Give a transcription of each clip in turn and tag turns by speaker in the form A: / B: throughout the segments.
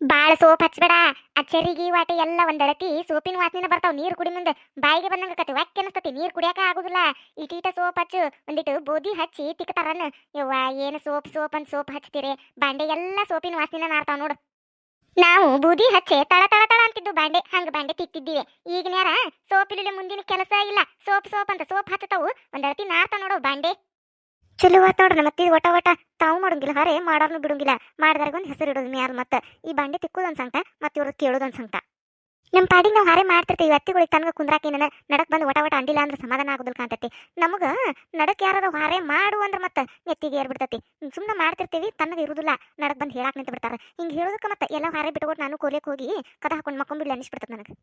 A: ಬಾಳ ಸೋಪ್ ಹಚ್ಬೇಡ. ಆ ಚೆರಿಗೆ ವಾಟಿ ಎಲ್ಲ ಒಂದಳತಿ ಸೋಪಿನ ವಾಸನೆ ಬರ್ತಾವ ನೀರು ಕುಡಿ ಮುಂದೆ. ಬಾಯಿಗೆ ಬಂದಂಗ ಕತಿ ವಾಕ್ ಅನಸ್ತತಿ ನೀರ್ ಕುಡಿಯಾಕ ಆಗುದಿಲ್ಲ. ಇಟೀಟ ಸೋಪ್ ಹಚ್ಚು. ಒಂದಿಟ್ಟು ಬೂದಿ ಹಚ್ಚಿ ತಿಕ್ತಾರನ್. ಯವ್ವ, ಏನು ಸೋಪ್ ಸೋಪ್ ಅಂತ ಸೋಪ್ ಹಚ್ತೀರಿ? ಬಾಂಡೆ ಎಲ್ಲ ಸೋಪಿನ ವಾಸನೆ ನಾರ್ತಾವ ನೋಡು. ನಾವು ಬೂದಿ ಹಚ್ಚೆ ತಳ ತಳ ತಳ ಅಂತಿದ್ದು ಬಾಂಡೆ. ಹಂಗ ಬಾಂಡೆ ತಿಕ್ತಿದ್ದೀವಿ. ಈಗ ನ್ಯಾರ ಸೋಪ್ ಇಲ್ಲೇ ಮುಂದಿನ ಕೆಲಸ ಇಲ್ಲ. ಸೋಪ್ ಸೋಪ್ ಅಂತ ಸೋಪ್ ಹಚ್ಚತಾವು. ಒಂದಳತಿ ನಾರ್ತಾವ ನೋಡು ಬಾಂಡೆ. ಚಲೋ ಆತ್ ನೋಡ್ರಿ ಮತ್ತೆ ಒಟ ಒಟ ತಾವು ಮಾಡಂಗಿಲ್ಲ, ಹರೇ ಮಾಡಾರ್ನು ಬಿಡೋಂಗಿಲ್ಲ. ಒಂದು ಹೆಸರು ಇಡೋದು ಮ್ಯಾಲ ಮತ್ತೆ ಈ ಬಾಂಡೆ ತಿಕ್ಕೋದೊಂದು ಸಂಕಟ ಮತ್ತೆ ಇವ್ರು ಕೇಳೋದೊಂದು ಸಂಕಟ ನಮ್ಮ ಪಾಡಿಗೆ ನಾವು ಹಾರೆ ಮಾಡ್ತಿರ್ತೀವಿ ಅತ್ತಿಗಳಿಗೆ ತನಗ ಕುಂದ್ರಾಕಿ ನನ್ನ ನಡಕ್ ಬಂದು ಒಟ ಒಟ ಅಂಡಿಲ್ಲ ಅಂದ್ರೆ ಸಮಾಧಾನ ಆಗೋದಿಲ್ಲ ಕಾಂತತಿ ನಮಗ ನಡಕ್ ಯಾರು ಹಾರೆ ಮಾಡು ಅಂದ್ರೆ ಮತ್ತೆ ನೆತ್ತಿಗೆ ಏರ್ಬಿಡ್ತತಿ. ಸುಮ್ಮನೆ ಮಾಡ್ತಿರ್ತೀವಿ ತನ್ನಗ ಇರುದಿಲ್ಲ, ನಡಕ್ ಬಂದು ಹೇಳಾಕ್ ನಿಂತ ಬಿಡ್ತಾರ. ಹಿಂಗೆ ಹೇಳೋದಕ್ಕೆ ಮತ್ತೆ ಎಲ್ಲ ಹಾರೆ ಬಿಟ್ಕೊಟ್ಟು ನಾನು ಕೋಲಿಕ್ ಹೋಗಿ ಕದ ಹಾಕೊಂಡು ಮಕ್ಕೊಂಬಿಡ್ಲಿ ಅನಿಸ್ಬಿಡ್ತದೆ ನನಗೆ.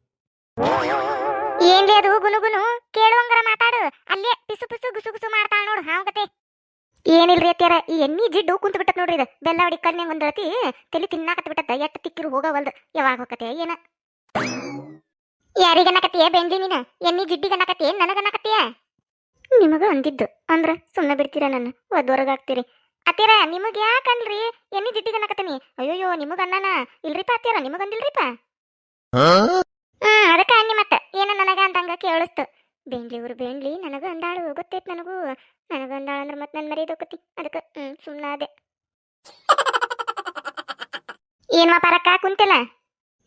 A: ಏನ್ರಿ ಅದು ಗುನುಗುನು ಕೇಳುವಂಗರ ಮಾತಾಡು ಅಲ್ಲೇ ಪಿಸು ಪಿಸು ಗುಸು ಗುಸು ಮಾಡ್ತಾಳ ನೋಡು ಹಾವಗತೆ ಏನಿಲ್ರಿ ಅತ್ಯಾರ ಈ ಎಣ್ಣಿ ಜಿಡ್ಡು ಕುಂತ ಬಿಟ್ಟತ್ ನೋಡ್ರಿ ಇದು. ಬೆಲ್ಲ ಹೊಡಿ ಕಣ್ಣಿಗೆ ಒಂದ್ ರತಿ ತಲೆ ತಿನ್ನಾಕತ್ ಬಿಟ್ಟತ್ತ ಎಟ್ಟ ತಿಕ್ಕಿರು ಹೋಗವಲ್ದು. ಯಾವಾಗ ಹೋಗತ್ತೆ ಏನ? ಯಾರಿಗನ್ನಕತ್ತೀಯ ಬೆಂದಿ ನೀನ? ಎಣ್ಣಿ ಜಿಡ್ಡಿಗನ್ನಕತ್ತೀಯ ನನಗನ್ನಕತ್ತೀಯ ನಿಮಗ ಅಂದಿದ್ದು. ಅಂದ್ರ ಸುಮ್ಮನೆ ಬಿಡ್ತೀರ ನನ್ನ? ಒದ್ವರ್ಗಾಗ್ತೀರಿ ಅತ್ತೀರ ನಿಮಗ್ ಯಾಕನ್ರಿ ಎಣ್ಣಿ ಜಿಡ್ಡಿಗನ್ನಕತ್ತೀನಿ ಅಯ್ಯೋಯ್ಯೋ, ನಿಮಗ ಅನ್ನನ? ಇಲ್ರಿಪ ಅತ್ತೀರ ನಿಮಗ ಹ್ಮ್, ಅದಕ್ಕ ಅನ್ನಿ ಮತ್ತ. ಏನ ನನಗ ಅಂದಂಗ ಕೇಳಿಸ್ತು. ಬೇಂಡ್ಲಿ ಊರು ಬೇಂಡ್ಲಿ ನನಗ ಅಂದಾಳು. ಗೊತ್ತೈತ್ ನನಗೂ. ನನಗ ಮತ್ತೆ ಅಂದ್ರ ಮತ್ ನನ್ ಅದಕ್ಕೆ ಹ್ಮ್ ಸುಮ್ಮನಾದೆ ಏನ್ ಪರಕ್ಕ ಕುಂತಿಲ್ಲ?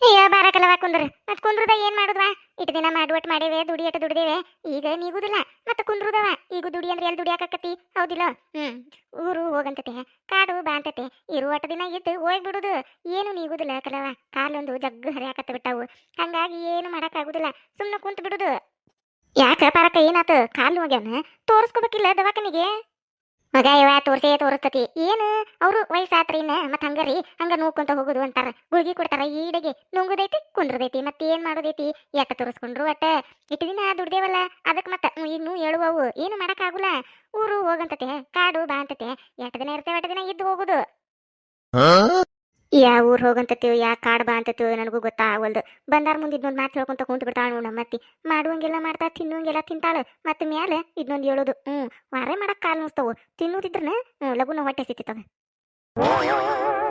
A: ಅಯ್ಯೋ ಬಾರಕಲ್ಲವ ಕುಂದ್ರ? ಮತ್ ಕುಂದ್ರದ ಏನ್ ಮಾಡುದ್ವಾ? ಇಟ್ ದಿನ ಮಾಡುವಟ್ ಮಾಡೇವೆ ದುಡಿಯಟ ದುಡಿದೇವೆ ದುಡ್ದೇವೆ. ಈಗ ನೀಗುದಿಲ್ಲ. ಮತ್ತ ಕುಂದ್ರದವ. ಈಗ ದುಡಿ ಅಂದ್ರೆ ಎಲ್ಲಿ ದುಡಿಯಾಕತ್ತಿ ಹೌದಿಲ್ಲ? ಹ್ಮ್. ಊರು ಹೋಗಂತತೆ ಕಾಡು ಬಾ ಅಂತತೆ. ಇರು ಅಟ ದಿನ ಇದ್ದು ಹೋಗ್ಬಿಡುದು. ಏನು ನೀಗುದಿಲ್ಲ ಕಲವ ಕಾಲೊಂದು ಜಗ್ಗು ಹರಿಯಾಕತ್ತ ಬಿಟ್ಟಾವು. ಹಂಗಾಗಿ ಏನು ಮಾಡಕ್ಕಾಗುದಿಲ್ಲ ಸುಮ್ಮನೆ ಕುಂತ ಬಿಡುದು ಯಾಕ ಪಾರಕ ಏನಾತ? ಕಾಲು ಹೋಗ್ಯಾನ ತೋರಿಸ್ಕೋಬೇಕಿಲ್ಲ ದವಾಖಾನಿಗೆ? ಮಗ ಇವ ತೋರ್ಸೇ ತೋರಿಸ್ತತಿ. ಏನು? ಅವರು ವಯಸ್ಸಾತ್ರಿ ಮತ್ತೆ ಮತ್ ಹಂಗರಿ? ಹಂಗ ನೋಡ್ಕೊಂತ ಹೋಗುದು ಅಂತಾರ. ಗುಳ್ಗಿ ಕೊಡ್ತಾರ ಈಡೆಗೆ. ನುಂಗುದೈತಿ, ಕುಂದ್ರದೈತಿ ಮತ್ತೆ ಏನ್ ಮಾಡೋದೈತಿ? ಯಾಕ ತೋರಿಸ್ಕೊಂಡ್ರು ಅಟ್ಟ? ಇಟ್ಟು ದಿನ ದುಡ್ದೇವಲ್ಲ. ಅದಕ್ಕೆ ಮತ್ತೆ ಇನ್ನೂ ಹೇಳುವವು. ಏನು ಮಾಡಕ್ಕಾಗುಲ್ಲ. ಊರು ಹೋಗಂತತೆ, ಕಾಡು ಬಾ ಅಂತತೆ. ಎಟ್ಟ ದಿನ ಇರ್ತೇವೆ, ಎಟ್ಟ ದಿನ ಇದ್ದು ಹೋಗುದು. ಯಾ ಊರ್ ಹೋಗಂತತೀವಿ ಯಾ ಕಾಡ್ ಬಾ ಅಂತತೀವಿ ನನಗೂ ಗೊತ್ತಾಗಲ್ದು ಬಂದಾರ ಮುಂದೆ ಇದೊಂದು ಮಾತು ಹೇಳ್ಕೊಂತ ಕುಂತು ಬಿಡ್ತಾಳ ನೋಡು ನಮ್ಮತ್ತಿ. ಮಾಡುವಂಗೆಲ್ಲ ಮಾಡ್ತಾ, ತಿನ್ನುವಂಗೆಲ್ಲ ತಿಂತಾಳ. ಮತ್ತೆ ಮ್ಯಾಲೆ ಇದನ್ನೊಂದು ಹೇಳೋದು ಹ್ಞೂ ವಾರೆ ಮಾಡಕ್ ಕಾಲ್ ನೋಡ್ತಾವು. ತಿನ್ನುದಿದ್ರನ ಹ್ಞೂ ಲಗುನ ಹೊಟ್ಟೆ ಸಿಕ್ಕಿತದ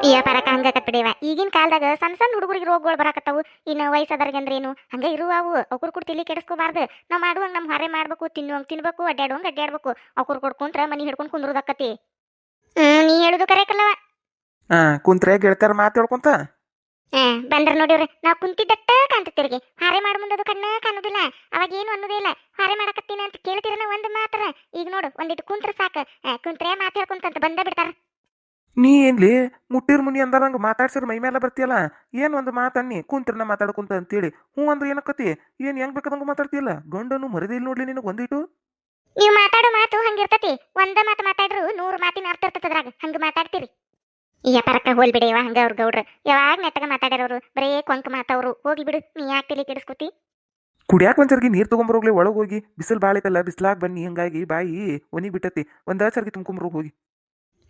A: ಈ ಪರಕ, ಹಂಗ ಕಟ್ಬಿಡಿವ ಈಗಿನ ಕಾಲದಾಗ ಸಣ್ಣ ಸಣ್ಣ ಹುಡುಗರಿಗೆ ರೋಗಗಳು ಬರಾಕತ್ತಾವು. ಇನ್ನು ವಯಸ್ಸಾದವ್ರಿಗೆ ಅಂದ್ರೆ ಏನು ಹಂಗ ಇರುವವು. ಅವ್ರು ಕುಡ್ ತಿಳಿ ಕೆಡಿಸ್ಕೋಬಾರ್ದು. ನಾವು ಮಾಡುವಂಗ ನಮ್ಮ ಹೊರೆ ಮಾಡ್ಬೇಕು, ತಿನ್ನುವಂಗೆ ತಿನ್ಬೇಕು ಅಡ್ಡಾಡುವಂಗೆ ಅಡ್ಡಾಡ್ಬೇಕು ಅವ್ರು ಕೊಡ್ಕೊಂಡ್ರೆ ಮನಿ ಹಿಡ್ಕೊಂಡು ಕುಂದ್ರದಕ್ಕತಿ ಹ್ಮ್, ನೀ ಹೇಳುದು ಕರೆಕಲ್ಲವ
B: ಹಾ ಕುಂತ್ರೆ ಗೆಳತ್ಯಾರ ಮಾತು ಹೇಳ್ಕೊಂತ?
A: ಆ, ಬಂದ್ರ ನೋಡಿವ್ರಿ ನಾವ್ ಕುಂತಿದ್ದಟ್ಟ ಕಾಣ್ತಿರ್ಗೆ ಹಾರೆ ಮಾಡ ಮುಂದದು ಕಣ್ಣ ಕಾಣುದಿಲ್ಲ. ಅವಾಗ ಏನು ಅನ್ನೋದೇ ಇಲ್ಲ. ಹಾರೆ ಮಾಡಕತ್ತೀನಿ ಅಂತ ಕೇಳ್ತಿರನ ಒಂದ್ ಮಾತ್ರ. ಈಗ ನೋಡು ಒಂದಿಟ್ಟು ಕುಂತ್ರ ಸಾಕ. ಕುಂತ್ರೆ ಮಾತು ಹೇಳ್ಕೊಂತ ಬಂದ ಬಿಡ್ತಾರ.
B: ನೀ ಏನ್ಲಿ ಮುಟ್ಟಿರ್ ಮುನಿ ಅಂದಾರಂಗ ಮಾತಾಡ್ಸಿರ್ ಮೈ ಮೇಲೆ ಬರ್ತಿಯಲ್ಲ? ಏನ್ ಒಂದು ಮಾತನ್ನಿ ಕುಂತ್ರನ ಮಾತಾಡ್ಕೊಂತ ಅಂತೇಳಿ. ಹ್ಞೂ ಅಂದ್ರೆ ಏನಕ್ಕತಿ? ಏನ್ ಹೆಂಗ್ ಬೇಕಾದಂಗ ಮಾತಾಡ್ತಿಯಲ್ಲ? ಗಂಡನು ಮರದಿಲ್ ನೋಡ್ಲಿ ನಿನಗೆ ಒಂದಿಟ್ಟು
A: ನೀವು ಮಾತಾಡೋ ಮಾತು ಹಂಗಿರ್ತತಿ. ಒಂದ ಮಾತು ಮಾತಾಡ್ರು ನೂರು ಮಾತಿನ ಅರ್ಥ ಇರ್ತದ್ರಾಗ ಹಂಗ ಮಾತಾಡ್ತೀರಿ ಈ ಪರಕ್ಕ ಹೋಲ್ ಬಿಡಿ ಹಂಗ ಅವ್ರ ಗೌಡ್ರ. ಯಾವಾಗ ನೆಟ್ಟಗ ಮಾತಾಡ್ಯಾರವ್ರು ಬರೇ ಕೊಂಕ ಮಾತವ್ರು. ಹೋಗ್ಲಿ ಬಿಡು ನೀ ಯಾಕೆ ತಲೆ ಕೆಡಿಸ್ಕೊತಿ?
B: ಕುಡಿಯಾಕ ಒಂದ್ಸರ್ಗಿ ನೀರ್ ತಗೊಂಬರೋಗ್ಲಿ ಒಳಗೆ ಹೋಗಿ. ಬಿಸಿಲು ಬಾಳಿತಲ್ಲ ಬಿಸ್ಲಾಗ ಬನ್ನಿ ಹಂಗಾಗಿ ಬಾಯಿ ಒನಿ ಬಿಟ್ಟತಿ. ಒಂದ ಸರ್ಗಿ ತುಂಬ್ಕೊಂಬರೋಗ್ ಹೋಗಿ.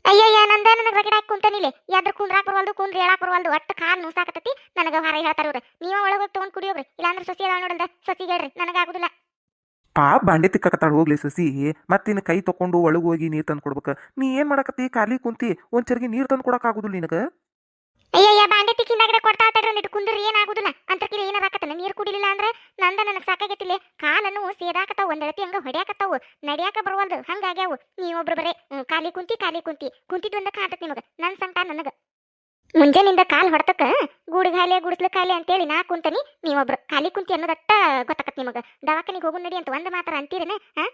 A: ಅಯ್ಯಯ್ಯ ನಂದ ನನಗೆ ರಗಡ ಹಾಕಿ ಕುಂತಾನಿಲೆ ಯಾದ್ರ ಕುಂದ್ರಾಕ್ ಬರವಲ್ದು ಕುಂದ್ರ ಹೇಳಾಕ್ ಬರವಲ್ದು. ಒಟ್ಟು ಕಾಲ್ ನುಸಾಕತತಿ ನನಗ ಹಾರ ಹೇಳ್ತಾರ ಇವ್ರು. ನೀವ ಒಳಗೆ ಹೋಗಿ ತಗೊಂಡ್ ಕುಡಿಯೋರಿ ಇಲ್ಲಾಂದ್ರೆ ಸಸಿ ಅದಾವ ನೋಡಲ್ದ ಸಸಿ ಹೇಳ್ರಿ ನನಗಾಗುದಿಲ್ಲ
B: ಪಾಪ ಬಾಂಡೆ ತಿಕ್ಕಕತ್ತಾಳ ಹೋಗ್ಲಿ ಸಸಿ. ಮತ್ತಿನ ಕೈ ತಕೊಂಡು ಒಳಗೆ ಹೋಗಿ ನೀರ್ ತಂದು ಕೊಡ್ಬೇಕ. ನೀ ಏನ್ ಮಾಡಕತ್ತಿ? ಖಾಲಿ ಕುಂತಿ ಒಂದ್ ಚರ್ಗಿ ನೀರ್ ತಂದು ಕೊಡಕ್ ಆಗುದಿಲ್ಲ ನಿನಗ?
A: ಅಯ್ಯಯ್ಯ ಬಾಂಡೆ ತಿಕ್ಕಿಂದಾಗಡೆ ಕೊಡ್ತಾ ತಡ್ರಿ ಒಂದಿಟ್ಟು ಕುಂದ್ರಿ ಏನಾಗುದಿಲ್ಲ ಅಂತರ್ಕಿಲಿ ಏನಾರ ಆಕತ್ತನ? ನೀರು ಕುಡಿಲಿಲ್ಲ ಅಂದ್ರೆ ನಂದ ನನಗೆ ಸಾಕಾಗೈತಿಲೆ ಕಾಲನ್ನು ಸೇದಾಕತ್ತಾವ, ಒಂದಳತಿ ಹಂಗ ಹೊಡ್ಯಾಕತ್ತಾವು. ನಡ್ಯಾಕ ಬರವಲ್ದು ಹಂಗಾಗ್ಯಾವು ನೀವೊಬ್ರು ಬರೇ ಖಾಲಿ ಕುಂತಿ ಖಾಲಿ ಕುಂತಿ. ಕುಂತಿದ್ವಂದ ಕಾಂತತ್ ನಿಮಗೆ. ನನ್ನ ಸಂಕಟ ನನಗ. ಮುಂಜಾನಿಂದ ಕಾಲ್ ಹೊಡ್ತಕ್ಕ, ಗೂಡು ಖಾಲಿ, ಗುಡಿಸ್ಲ ಖಾಲಿ ಅಂತೇಳಿ ನಾ ಕುಂತನಿ, ನೀವೊಬ್ರು ಖಾಲಿ ಕುಂತಿ ಅನ್ನೋದಟ್ಟ ಗೊತ್ತಾಕತ್ ನಿಮಗ. ದವಾಖಾನಿಗೆ ಹೋಗು ನಡಿ ಅಂತ ಒಂದ್ ಮಾತ್ರ ಅಂತೀರೇನೆ ಹಾ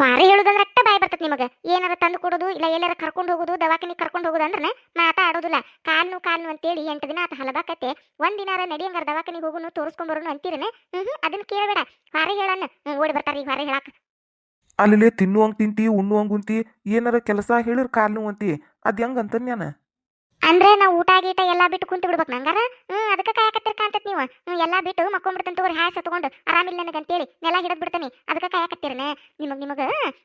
A: ವಾರಿ ಹೇಳುದಂದ್ರ ಅಟ್ಟ ಬಾಯ್ ಬರ್ತದೆ ನಿಮಗ. ಏನಾರ ತಂದು ಕೊಡೋದು, ಇಲ್ಲ ಎಲ್ಲಾರ ಕರ್ಕೊಂಡು ಹೋಗೋದು, ದವಾಖಾನಿಗೆ ಕರ್ಕೊಂಡು ಹೋಗೋದು ಅಂದ್ರೆ ಮಾತಾಡೋದಿಲ್ಲ ಕಾಲ್ನು ಕಾಲ್ನು ಅಂತೇಳಿ ಎಂಟು ದಿನ ಆತ ಹಲಬಾಕತ್ತೆ ಒಂದ್ ದಿನಾರ ನಡಿಯಂಗಾರ ದವಾಖಾನಿಗೆ ಹೋಗುನು, ತೋರಿಸ್ಕೊಂಡ್ ಬರೋನು ಅಂತೀರೇನೆ? ಹ್ಮ್ ಅದನ್ನ ಕೇಳಬೇಡ. ವಾರ ಹ್ಮ್, ಓಡಿ ಬರ್ತಾರ ಈಗ ಹಾರೆ ಹೇಳಾಕ.
B: ಅಲ್ಲಿ ತಿನ್ನುವಂಗ್ ತಿಂತಿ, ಉಣ್ಣುವಂಗ್ ಉಂತಿ, ಏನಾರ ಕೆಲಸ ಹೇಳಿರ್ ಕಾಲ್ ಅಂತಿ, ಅದ್ ಹೆಂಗ್ ಅಂತನ್ಯಾನ?
A: ಅಂದ್ರೆ ನಾವು ಊಟ ಗೀಟ ಎಲ್ಲ ಬಿಟ್ಟು ಕುಂತು ಬಿಡ್ಬೇಕು ನಂಗಾರ? ಹ್ಮ್, ಅದಕ್ಕೆ ಕಾಯಕತ್ತಿರ ಕಾಂತತ್ ನೀವು. ಹ್ಮ್, ಎಲ್ಲಾ ಬಿಟ್ಟು ಮಕ್ಕೊಂಡ್ಬಿಡ್ತಂತ ತಗೋರಿ ಹಾಸ ತಗೊಂಡು. ಆರಾಮಿಲ್ಲ ಹೇಳಿ ನೆಲ ಹಿಡಿದ್ ಬಿಡ್ತಾನೆ. ಅದಕ್ಕೆ ಕಾಯಕತ್ತೀರನೆ. ನಿಮಗ್, ನಿಮಗ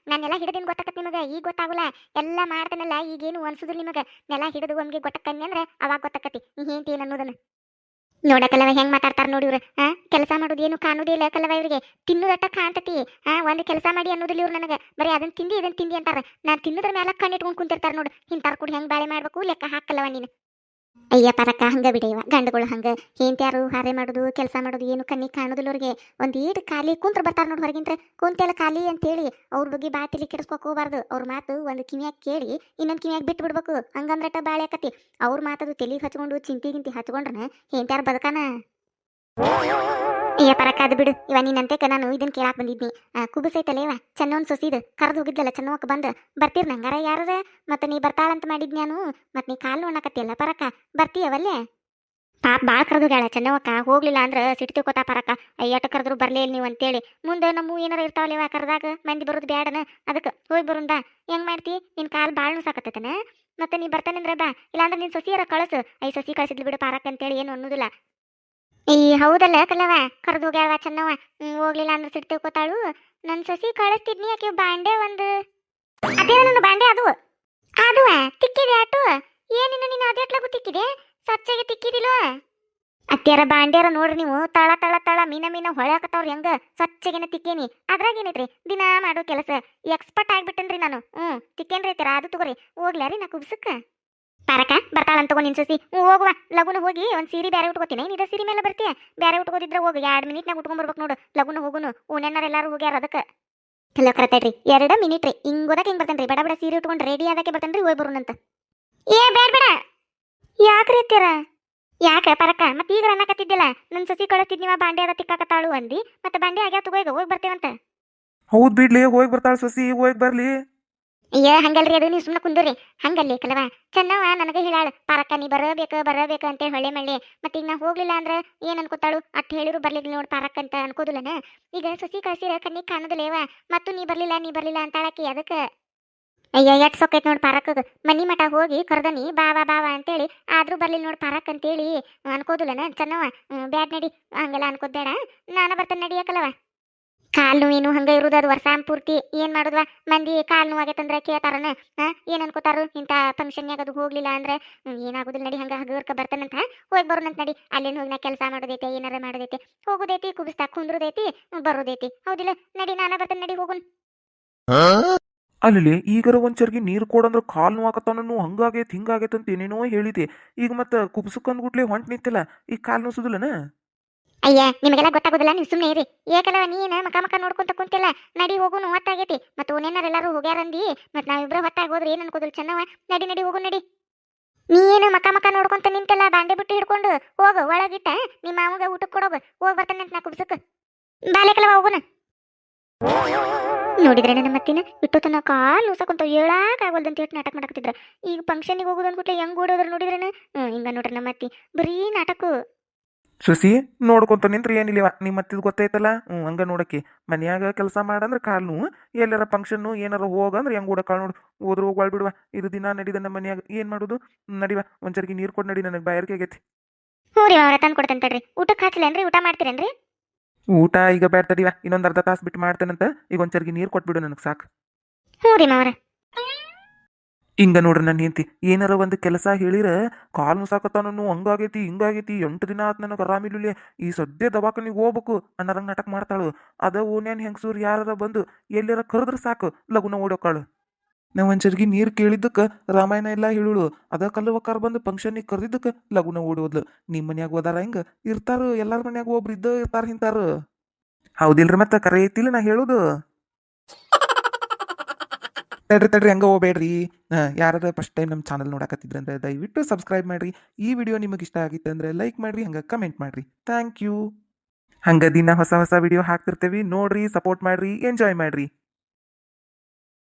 A: ನಾನು ನೆಲ ಹಿಡಿದಿನ ಗೊತ್ತಾಕತ್ ನಿಮಗ. ಈಗ ಗೊತ್ತಾಗುಲ್ಲ. ಎಲ್ಲ ಮಾಡ್ತಾನಲ್ಲ, ಈಗೇನು ಅನ್ಸುದಿಲ್ಲ ನಿಮಗ. ನೆಲ ಹಿಡಿದು ಒಮ್ಗೆ ಗೊತ್ತಕ್ಕನ್ನಿ ಅಂದ್ರೆ ಅವಾಗ ಗೊತ್ತಾಕತಿ ನೀ ಏನ್ ಅನ್ನೋದನ್ನ ನೋಡಕಲ್ಲವ ಹೆಂಗ್ ಮಾತಾಡ್ತಾರ ನೋಡಿ ಇವ್ರು. ಹಾ ಕೆಲಸ ಮಾಡೋದು ಏನು ಕಾಣೋದೇ ಇಲ್ಲ ಕಲವ ಇವ್ರಿಗೆ. ತಿನ್ನುದಟ್ಟ ಕಾಣ್ತತಿ. ಹಾ ಒಂದ್ ಕೆಲಸ ಮಾಡಿ ಅನ್ನೋದಿಲ್ಲ ಇವ್ರು ನನಗೆ. ಬರೀ ಅದನ್ನ ತಿಂದಿ ಇದನ್ನ ತಿಂದಿ ಅಂತಾರ. ನಾನ್ ತಿನ್ನೋದ್ರ ಮೇಲೆ ಕಣ್ಣಿಟ್ಕೊಂಡು ಕುಂತಿರ್ತಾರ ನೋಡು. ಇಂತಾರ ಕೂಡ ಹೆಂಗ್ ಬಾಳೆ ಮಾಡ್ಬೇಕು? ಲೆಕ್ಕ ಹಾಕಲ್ಲವ ನೀನು. ಅಯ್ಯ ಪರಕ ಹಂಗ ಬಿಡೆಯವ ಗಂಡುಗಳು ಹಂಗ. ಹೆಂತ್ಯಾರು ಹಾರೆ ಮಾಡೋದು, ಕೆಲಸ ಮಾಡೋದು, ಏನು ಕಣ್ಣಿಗೆ ಕಾಣೋದಿಲ್ಲ ಅವ್ರಿಗೆ. ಒಂದು ಈಟ್ ಖಾಲಿ ಕುಂತ್ರ ಬರ್ತಾರ ನೋಡಿ ಹೊರಗಿಂತ್ರ. ಕುಂತೆಲ್ಲ ಖಾಲಿ ಅಂತೇಳಿ ಅವ್ರ ಬಗ್ಗೆ ಬಾ ತಿಳಿ ಕೆಡಿಸ್ಕೊಕ್ ಹೋಗ್ಬಾರ್ದು. ಅವ್ರ ಮಾತು ಒಂದು ಕಿವಿಯಾಗ ಕೇಳಿ ಇನ್ನೊಂದು ಕಿವಿಯಾಗ ಬಿಟ್ಟು ಬಿಡ್ಬೇಕು. ಹಂಗಂದ್ರಟ ಬಾಳೆ ಆಕತಿ. ಅವ್ರ ಮಾತದು ತಲೆಗೆ ಹಚ್ಕೊಂಡು ಚಿಂತಿ ಗಿಂತಿ ಹಚ್ಕೊಂಡ್ರೆ ಹೆಂತ್ಯಾರು ಬದುಕಾನ. ಪರಕ ಅದು ಬಿಡು. ಇವ ನೀನಂತೆ ನಾನು ಇದನ್ನ ಕೇಳಾಕ್ ಬಂದಿದ್ನಿ. ಆ, ಚನ್ನೋನ್ ಸೊಸಿದು. ಕರೆದು ಹೋಗಿದ್ಲಲ್ಲ ಚನ್ನೋಕ್ ಬಂದು. ಬರ್ತೀರ್ ನಂಗಾರ ಯಾರ ಮತ್ತೆ ನೀ ಬರ್ತಾಳಂತ ಮಾಡಿದ್ ನಾನು ಮತ್ತೆ ನೀ ಕಾಲು ನೋಡಕತ್ತಿಲ್ಲ ಪರಕ? ಬರ್ತೀಯವಲ್ಲೇ? ಪಾಪ ಭಾಳ ಕರೆದುಗ್ಯಾಳ ಚೆನ್ನವಕ್ಕ ಹೋಗ್ಲಿಲ್ಲ ಅಂದ್ರೆ ಸಿಟ್ಟು ತಿಳ್ಕೊತಾ ಪರಕ. ಅಯ್ಯಟ ಕರೆದ್ರು ಬರಲೇ ಇಲ್ಲ ನೀವು ಅಂತೇಳಿ ಮುಂದೆ ನಮ್ಮ ಏನಾರ ಇರ್ತಾವಲ್ಲ ಕರೆದಾಗ? ಮಂದಿ ಬರೋದು ಬ್ಯಾಡನ? ಅದಕ್ಕೆ ಹೋಗಿ ಬರುಂದ ಹೆಂಗ್ ಮಾಡ್ತಿ? ನಿನ್ ಕಾಲು ಭಾಳ ಸಾಕತ್ತೈತನ ಮತ್ತೆ ನೀ ಬರ್ತಾನಂದ್ರೆ ಬಾ. ಇಲ್ಲಾಂದ್ರೆ ನಿನ್ ಸೊಸಿಯರ ಕಳಸು. ಐ ಸೊಸಿ ಕಳಿಸಿದ್ಲು ಬಿಡು ಪಾರಕ್ ಅಂತೇಳಿ ಏನು ಅನ್ನೋದಿಲ್ಲ. ಈ ಹೌದಲ್ಲ ಕಲವ ಕರೆದು ಹೋಗ್ಯಾವ ಚೆನ್ನವ ಹೋಗ್ಲಿಲ್ಲ ಅಂದ್ರೆ ಸಿಟ್ಟು ತಿಳ್ಕೊತಾಳು. ನನ್ನ ಸೊಸಿ ಕಳಿಸ್ತಿದ್ನಿ ಆಕೆ ಬಾಂಡೆ ಒಂದು. ಅದೇ ನನ್ನ ಬಾಂಡೆ ಅದು. ಅದು ತಿಕ್ಕಿದೆ ಆಟು. ಏನಿನ್ನು ನೀನು ಅಟ್ಲಾಗು ತಿಕ್ಕಿದೆ? ಸ್ವಚ್ಛಗೆ ತಿಕ್ಕಿದಿಲ್ಲ? ಅತ್ಯಾರ ಬಾಂಡ್ಯಾರ ನೋಡ್ರಿ ನೀವು, ತಳ ತಳ ತಳ ಮೀನ ಮೀನ ಹೊಳ್ಯಾಕತ್ತವ್ರ ಹೆಂಗ? ಸ್ವಚ್ಛಗೆನ ತಿಕ್ಕೇನಿ. ಅದ್ರಾಗ ಏನೈತ್ರಿ ದಿನಾ ಮಾಡೋ ಕೆಲಸ. ಎಕ್ಸ್ಪರ್ಟ್ ಆಗ್ಬಿಟ್ಟನ್ರಿ ನಾನು. ಹ್ಞೂ ತಿಕ್ಕೇನ್ರಿ ಐತಿರ ಅದು ತಗೋರಿ. ಹೋಗ್ಲಾರಿ ನಾ ಕುಬ್ಸಕ್ಕ? ಪಾರಕ, ಬರ್ತಾಳಂತ ತಗೋ ನಿನ್ ಸಸಿ. ಹೋಗುವ ಲಗುನ ಹೋಗಿ ಒಂದು ಸೀರೆ ಬೇರೆ ಉಟ್ಕೋತೀನಿ. ನೀದ ಸೀರೆ ಮೇಲೆ ಬರ್ತೀಯ? ಬೇರೆ ಉಟ್ಕೋದಿದ್ರೆ ಹೋಗಿ. ಎರಡು ಮಿನಿಟ್ನಾಗ ಉಟ್ಕೊಂಬರ್ಬೇಕು ನೋಡು. ಲಗುನ ಹೋಗುನು. ಓನೆಣ್ಣಾರ ಎಲ್ಲಾರು ಹೋಗ್ಯಾರ ಅದಕ್ಕೆ. ಹಲೋ ಕರತಡ್ರಿ ಎರಡು ಮಿನಿಟ್ ರೀ. ಹಿಂಗೋದಕ್ಕೆ ಹಿಂಗೆ ಬರ್ತೇನೆ ಬಡ ಬಡ ಸೀರೆ ಉಟ್ಕೊಂಡು ರೆಡಿ ಆದಕ್ಕೆ ಬರ್ತೇನೆ ಹೋಗಿ ಬರೋಣಂತ. ಏ ಬೇಡ ಬೇಡ. ರೀ ಅತ್ತೀರ ಯಾಕೆ ಪರಕ? ಮತ್ತೆ ಈಗ ಅನ್ನಕತ್ತಿದ್ದಿಲ್ಲ ನನ್ನ ಸಸಿ ಕಳಿಸ್ತಿದ್ನಿವ ಬಾಂಡೆ ಅದ ತಿಕ್ಕಾಕತ್ತಾಳು ಅಂದಿ. ಮತ್ತೆ ಬಾಂಡೆ ಆಗ್ಯಾವ ತಗೋ ಈಗ ಹೋಗಿ ಬರ್ತೇವಂತ.
B: ಹೌದ್ ಬಿಡ್ಲಿ, ಹೋಗಿ ಬರ್ತಾಳ ಸಸಿ. ಹೋಗಿ ಬರ್ಲಿ.
A: ಅಯ್ಯ ಹಂಗಲ್ರಿ ಅದು, ನೀವು ಸುಮ್ಮನೆ ಕುಂದ್ರಿ. ಹಂಗಲ್ಲಿ ಕಲವ. ಚೆನ್ನವ ನನಗೆ ಹೇಳಾಳ, ಪಾರಕ್ಕ ನೀ ಬರಬೇಕು ಬರಬೇಕು ಅಂತೇಳಿ ಹೊಳ್ಳೆ ಮಳ್ಳಿ. ಮತ್ತೆ ಈಗ ನಾ ಹೋಗ್ಲಿಲ್ಲ ಅಂದ್ರೆ ಏನ್ ಅನ್ಕೋತಾಳು? ಅಟ್ ಹೇಳಿರು ಬರ್ಲಿಲ್ಲ ನೋಡ್ ಪಾರಕ್ ಅಂತ ಅನ್ಕೋದಿಲ್ಲನ? ಈಗ ಸಸಿ ಕಳ್ಸಿರ ಕಣ್ಣಿಗೆ ಕಾಣೋದಿಲ್ಲೇವ ಮತ್ತು ನೀ ಬರ್ಲಿಲ್ಲ ನೀ ಬರ್ಲಿಲ್ಲ ಅಂತಾಳಕಿ ಅದಕ್ಕೆ? ಅಯ್ಯ ಎಟ್ ಸೊಕ್ಕೈತ್ ನೋಡ್ ಪಾರಕ್ಕ ಮನಿ ಮಠ ಹೋಗಿ ಕರ್ದನಿ ಬಾವಾ ಬಾವಾ ಅಂತೇಳಿ. ಆದ್ರೂ ಬರ್ಲಿಲ್ಲ ನೋಡ್ ಪಾರಕ್ ಅಂತೇಳಿ ಅನ್ಕೋದಿಲ್ಲನ ಚೆನ್ನವ ಬ್ಯಾಡ್ ನಡಿ. ಹಂಗೆಲ್ಲ ಅನ್ಕೋದ್ ಬೇಡ. ನಾನು ಬರ್ತೇನೆ ನಡಿಯಕಲವ ಕಾಲ್ ಏನು ಹಂಗ ಇರುದು ಅದು ವರ್ಷ ಪೂರ್ತಿ ಏನ್ ಮಾಡುದ್ವಾ? ಮಂದಿ ಕಾಲ್ ನೋವಾಗೈತಂದ್ರೆ ಕೇಳ್ತಾರನ? ಹಾ ಏನ್ ಅನ್ಕೋತಾರು? ಇಂಥ ಫಂಕ್ಷನ್ಯಾಗ ಅದು ಹೋಗ್ಲಿಲ್ಲ ಅಂದ್ರೆ ಏನಾಗುದಿಲ್ಲ ನಡಿ ಹಂಗ ಹಗರ್ಕ ಬರ್ತಾನಂತ ಹೋಗಿ ಬರೋಣಂತ ನಡಿ. ಅಲ್ಲೇನು ಹೋಗಿ ನಾ ಕೆಲಸ ಮಾಡೋದೈತೆ ಏನಾರ ಮಾಡೋದೈತೆ? ಹೋಗುದೈತಿ ಕುಬಿಸ್ತಾ ಕುಂದ್ರದೈತಿ ಬರೋದೈತಿ. ಹೌದಿಲ್ಲ? ನಡಿ ನಾನ ಬರ್ತೇನೆ ನಡಿ ಹೋಗುನ್.
B: ಅಲ್ಲಿ ಈಗರ ಒಂಚರ್ಗಿ ನೀರ್ ನೀರು ಕೊಡಂದ್ರ ಕಾಲ್ ನೋವಾಕತ್ತಾನು ಹಂಗಾಗೈತಿ ಹಿಂಗಾಗೈತೆ ಅಂತ ಏನೇನೋ ಹೇಳಿದೆ. ಈಗ ಮತ್ತ ಕುಬ್ಸಕ್ಕಂದ್ಗುಟ್ಲೆ ಹೊಂಟ್ ನಿಂತಿಲ್ಲ ಈಗ ಕಾಲ್ ನೋಸುದಿಲ್ಲನ?
A: ಅಯ್ಯ, ನಿಮಗೆಲ್ಲ ಗೊತ್ತಾಗೋದಿಲ್ಲ, ನೀವು ಸುಮ್ಮನೆ ಇರಿ. ಏಕಲವ ನೀನ ಮಕ ಮಕ ನೋಡ್ಕೊಂತ ಕುಂತಿಲ್ಲ. ನಡಿ ಹೋಗುನು ಹೊತ್ತಾಗೈತಿ ಮತ್ತು ಓನೇನಾರ ಎಲ್ಲಾರು ಹೋಗ್ಯಾರಂದಿ. ಮತ್ತೆ ನಾವಿಬ್ರು ಹೊತ್ತಾಗಿ ಹೋದ್ರೆ ಏನ್ ಅನ್ಕೋದಿಲ್ಲ ಚೆನ್ನವ ನಡಿ ನಡಿ, ಹೋಗು, ನಡಿ. ನೀನು ಮಕ ಮಕ ನೋಡ್ಕೊಂತ ನಿಂತಲ್ಲ, ಬಾಂಡೆ ಬಿಟ್ಟು ಹಿಡ್ಕೊಂಡು. ಹೋಗು, ಒಳಗಿಟ್ಟ. ನಿಮ್ಮ ಮಾವಗ ಊಟಕ್ಕೆ ಕೊಡೋಗು. ಹೋಗಿ ಬರ್ತಾನೆ ಅಂತ ನಾ ಕುಬ್ಸಕ್ಕೆ. ಬಾಲೆಕಲವ ಹೋಗುನ. ನೋಡಿದ್ರೆ ನನ್ನ ಮತ್ತಿನ ಇಟ್ಟು ತನ್ನ ಕಾಲು ಉಸಕೊಂತ ಹೇಳಾಕ ಆಗಲ್ದಂತ ಹೇಳಿ ನಾಟಕ ಮಾಡಕತ್ತಿದ್ರ. ಈಗ ಫಂಕ್ಷನಿಗೆ ಹೋಗುದು ಅಂದ್ಬಿಟ್ಲೆ ಹೆಂಗ್ ಓಡೋದ್ರ ನೋಡಿದ್ರೇನ? ಹಿಂಗ ನೋಡ್ರಿ ನಮ್ಮ ಅತ್ತಿ. ಬರೀ ನಾಟಕ.
B: ಸೊಸಿ ನೋಡ್ಕೊಂತ ನಿಂತ್ರಿ ಏನಿಲ್ಲ ನಿಮ್ಮ ಮತ್ತಿದ್ ಗೊತ್ತೈತಲ್ಲ? ಹ್ಞೂ ಹಂಗ ನೋಡಕ್ಕೆ. ಮನ್ಯಾಗ ಕೆಲಸ ಮಾಡಂದ್ರೆ ಕಾಲು ನೋವು ಎಲ್ಲಾರ ಫಂಕ್ಷನ್ನು ಏನಾರ ಹೋಗಂದ್ರೆ ಹೆಂಗ್ ಓಡ ಕಾಳು ನೋಡು. ಹೋದ್ರು ಹೋಗ್ಬಾಳ್ ಬಿಡುವ. ಇದು ದಿನ ನಡೀದ ನಮ್ಮ ಮನ್ಯಾಗ. ಏನು ಮಾಡೋದು? ನಡಿವ. ಚರ್ಗಿ ನೀರು ಕೊಟ್ಟು ನಡಿ ನನಗೆ. ಬಾಯಾರಿಕೆ ಆಗೈತಿ
A: ಹ್ಞೂ ರೀ ಅವ್ರ ತಂದು ಕೊಡ್ತೇನೆ ತಡ್ರಿ. ಊಟಕ್ಕೆ ಊಟ ಮಾಡ್ತೀರೇನ್ರಿ?
B: ಊಟ ಈಗ ಬೇಡ ತಡಿವ ಇನ್ನೊಂದು ಅರ್ಧ ತಾಸು ಬಿಟ್ಟು ಮಾಡ್ತೇನಂತ. ಈಗ ಒಂದ್ಸರಿಗೆ ನೀರ್ ನೀರು ಕೊಟ್ಬಿಡು ನನಗೆ ಸಾಕು.
A: ಹ್ಞೂ ರೀ ಮಾವ್ರ.
B: ಹಿಂಗ ನೋಡ್ರಿ ನನ್ನ ಹೆಂಡತಿ. ಏನಾರ ಒಂದು ಕೆಲಸ ಹೇಳಿರ ಕಾಲ್ ಮುಸಾಕತ್ತಾನು ಹಂಗಾಗೈತಿ, ಹಿಂಗಾಗೈತಿ, ಎಂಟು ದಿನ ಆತ್ ನನಗೆ ಆರಾಮಿಲ್ಲ ಈ ಸದ್ಯ ದವಾಖಾನಿಗೆ ಹೋಗ್ಬೇಕು ಅನ್ನರಂಗ್ ನಾಟಕ ಮಾಡ್ತಾಳು. ಅದ ಓನೇನ್ ಹೆಂಗಸೂರು ಯಾರ ಬಂದು ಎಲ್ಲಾರ ಕರೆದ್ರ ಸಾಕು, ಲಗುನ ಓಡೋಕಾಳು. ನಾ ಒಂದ್ ಚರ್ಗಿ ನೀರು ಕೇಳಿದ್ದಕ್ಕೆ ರಾಮಾಯಣ ಎಲ್ಲ ಹೇಳುಳು. ಅದ ಕಲ್ಲವಕ್ಕಾರ ಬಂದು ಫಂಕ್ಷನಿಗೆ ಕರೆದಿದ್ದಕ್ಕೆ ಲಗುನ ಓಡೋದ್ಲು. ನಿಮ್ಮ ಮನ್ಯಾಗ ಹೋದಾರ ಹೆಂಗ? ಇರ್ತಾರ, ಎಲ್ಲಾರ ಮನ್ಯಾಗ ಒಬ್ರು ಇದ್ದ ಇರ್ತಾರ ಹಿಂತಾರ. ಹೌದಿಲ್ರಿ ಮತ್ತೆ, ಕರೆ ಐತಿಲ್ಲ ನಾ ಹೇಳುದು. ತಡ್ರಿ ತಡ್ರಿ, ಹಂಗೆ ಹೋಗ್ಬೇಡ್ರಿ. ಯಾರು ಫಸ್ಟ್ ಟೈಮ್ ನಮ್ಮ ಚಾನಲ್ ನೋಡಕತ್ತಿದ್ರಂದ್ರೆ ದಯವಿಟ್ಟು ಸಬ್ಸ್ಕ್ರೈಬ್ ಮಾಡ್ರಿ. ಈ ವಿಡಿಯೋ ನಿಮಗೆ ಇಷ್ಟ ಆಗಿತ್ತು ಅಂದ್ರೆ ಲೈಕ್ ಮಾಡ್ರಿ, ಹಂಗೆ ಕಮೆಂಟ್ ಮಾಡ್ರಿ. ಥ್ಯಾಂಕ್ ಯು ಹಂಗೆ ದಿನ ಹೊಸ ಹೊಸ ವಿಡಿಯೋ ಹಾಕ್ತಿರ್ತೀವಿ. ನೋಡ್ರಿ ಸಪೋರ್ಟ್ ಮಾಡ್ರಿ ಎಂಜಾಯ್ ಮಾಡ್ರಿ.